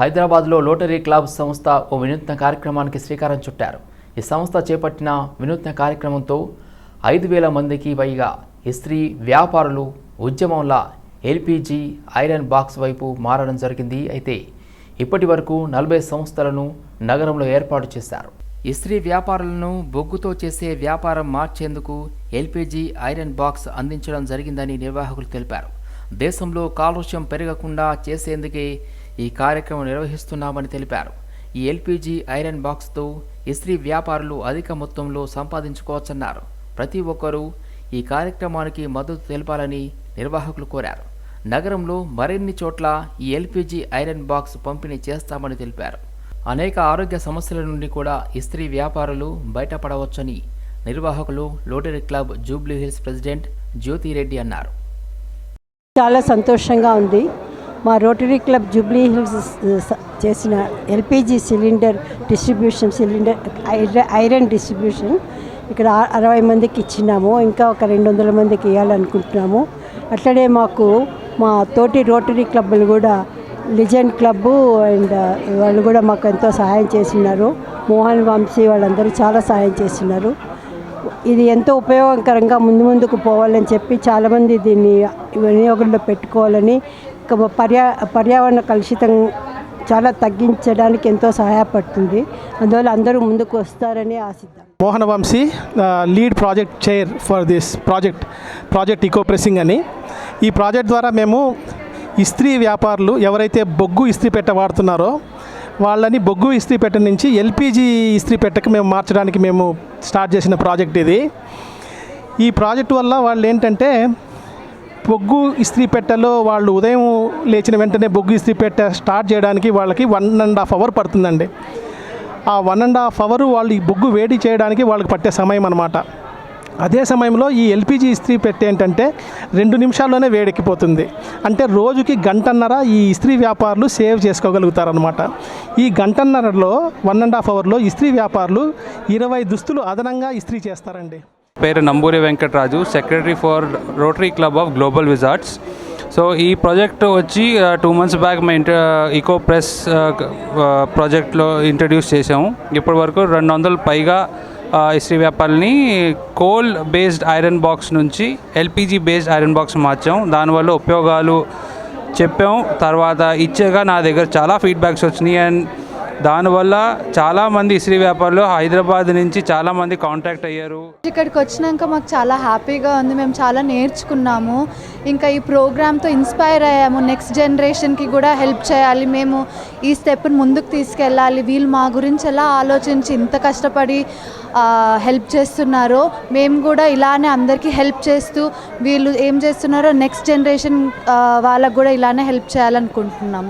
హైదరాబాద్లో lottery club సంస్థ ఓ వినూత్న కార్యక్రమానికి శ్రీకారం చుట్టారు. ఈ సంస్థ చేపట్టిన వినూత్న కార్యక్రమంతో ఐదు వేల మందికి పైగా ఇస్త్రీ వ్యాపారులు ఉద్యమంలా ఎల్పిజి ఐరన్ బాక్స్ వైపు మారడం జరిగింది. అయితే ఇప్పటి వరకు నలభై సంస్థలను నగరంలో ఏర్పాటు చేశారు. ఇస్త్రీ వ్యాపారులను బొగ్గుతో చేసే వ్యాపారం మార్చేందుకు ఎల్పిజి ఐరన్ బాక్స్ అందించడం జరిగిందని నిర్వాహకులు తెలిపారు. దేశంలో కాలుష్యం పెరగకుండా చేసేందుకే ఈ కార్యక్రమం నిర్వహిస్తున్నామని తెలిపారు. ఈ ఎల్పిజి ఐరన్ బాక్స్తో ఇస్త్రీ వ్యాపారులు అధిక మొత్తంలో సంపాదించుకోవచ్చన్నారు. ప్రతి ఒక్కరూ ఈ కార్యక్రమానికి మద్దతు తెలపాలని నిర్వాహకులు కోరారు. నగరంలో మరిన్ని చోట్ల ఈ ఎల్పిజి ఐరన్ బాక్స్ పంపిణీ చేస్తామని తెలిపారు. అనేక ఆరోగ్య సమస్యల నుండి కూడా ఇస్త్రీ వ్యాపారులు బయటపడవచ్చని నిర్వాహకులు lottery club Jubilee Hills president Jyothireddy అన్నారు. చాలా సంతోషంగా ఉంది. మా రోటరీ క్లబ్ జూబ్లీ హిల్స్ చేసిన LPG cylinder distribution cylinder iron distribution. ఇక్కడ అరవై మందికి ఇచ్చినాము. ఇంకా ఒక రెండు వందల మందికి ఇవ్వాలనుకుంటున్నాము అట్లనే మాకు మా తోటి రోటరీ క్లబ్లు కూడా లిజెండ్ క్లబ్బు అండ్ వాళ్ళు కూడా మాకు ఎంతో సహాయం చేస్తున్నారు మోహన్ వంశీ వాళ్ళందరూ చాలా సహాయం చేస్తున్నారు ఇది ఎంతో ఉపయోగకరంగా ముందు ముందుకు పోవాలని చెప్పి చాలామంది దీన్ని వినియోగంలో పెట్టుకోవాలని పర్యా పర్యావరణ కలుషితం చాలా తగ్గించడానికి ఎంతో సహాయపడుతుంది. అందువల్ల అందరూ ముందుకు వస్తారని ఆశిద్దాం. Mohana Vamsi lead project chair for this project project eco pressing అని. ఈ ప్రాజెక్ట్ ద్వారా మేము ఇస్త్రీ వ్యాపారులు ఎవరైతే బొగ్గు ఇస్త్రీ పెట్ట వాడుతున్నారో వాళ్ళని బొగ్గు ఇస్త్రీ పెట్ట నుంచి ఎల్పిజి ఇస్త్రీ పెట్టకు మేము మార్చడానికి మేము స్టార్ట్ చేసిన ప్రాజెక్ట్ ఇది. ఈ ప్రాజెక్ట్ వల్ల వాళ్ళు ఏంటంటే బొగ్గు ఇస్త్రీ పెట్టెలో వాళ్ళు ఉదయం లేచిన వెంటనే బొగ్గు ఇస్త్రీ పెట్టె స్టార్ట్ చేయడానికి వాళ్ళకి వన్ అండ్ హాఫ్ అవర్ పడుతుందండి. ఆ వన్ అండ్ హాఫ్ అవర్ వాళ్ళు ఈ బొగ్గు వేడి చేయడానికి వాళ్ళకి పట్టే సమయం అనమాట అదే సమయంలో ఈ ఎల్పిజి ఇస్త్రీ పెట్టే ఏంటంటే రెండు నిమిషాల్లోనే వేడెక్కిపోతుంది. అంటే రోజుకి గంటన్నర ఈ ఇస్త్రీ వ్యాపారులు సేవ్ చేసుకోగలుగుతారనమాట ఈ గంటన్నరలో వన్ అండ్ హాఫ్ అవర్లో ఇస్త్రీ వ్యాపారులు ఇరవై దుస్తులు అదనంగా ఇస్త్రీ చేస్తారండి. పేరు Namburi Venkataraju secretary for rotary club of global wizards so ఈ ప్రాజెక్ట్ వచ్చి టూ మంత్స్ బ్యాక్ మేము ఇంట ఈకో ప్రెస్ ప్రాజెక్ట్లో ఇంట్రడ్యూస్ చేసాము ఇప్పటి వరకు రెండు వందల పైగా ఇస్త్రీ వ్యాపారాలని కోల్ బేస్డ్ ఐరన్ బాక్స్ నుంచి ఎల్పిజి బేస్డ్ ఐరన్ బాక్స్ మార్చాం. దానివల్ల ఉపయోగాలు చెప్పాం. తర్వాత ఇచ్చేగా నా దగ్గర చాలా ఫీడ్బ్యాక్స్ వచ్చినాయి. అండ్ దానివల్ల చాలామంది ఇస్త్రీ వ్యాపారులు హైదరాబాద్ నుంచి చాలామంది కాంటాక్ట్ అయ్యారు. ఇక్కడికి వచ్చినాక మాకు చాలా హ్యాపీగా ఉంది. మేము చాలా నేర్చుకున్నాము. ఇంకా ఈ ప్రోగ్రామ్తో ఇన్స్పైర్ అయ్యాము. నెక్స్ట్ జనరేషన్కి కూడా హెల్ప్ చేయాలి. మేము ఈ స్టెప్ని ముందుకు తీసుకెళ్ళాలి. వీళ్ళు మా గురించి ఎలా ఆలోచించి ఇంత కష్టపడి హెల్ప్ చేస్తున్నారో మేము కూడా ఇలానే అందరికీ హెల్ప్ చేస్తూ వీళ్ళు ఏం చేస్తున్నారో నెక్స్ట్ జనరేషన్ వాళ్ళకు కూడా ఇలానే హెల్ప్ చేయాలనుకుంటున్నాం.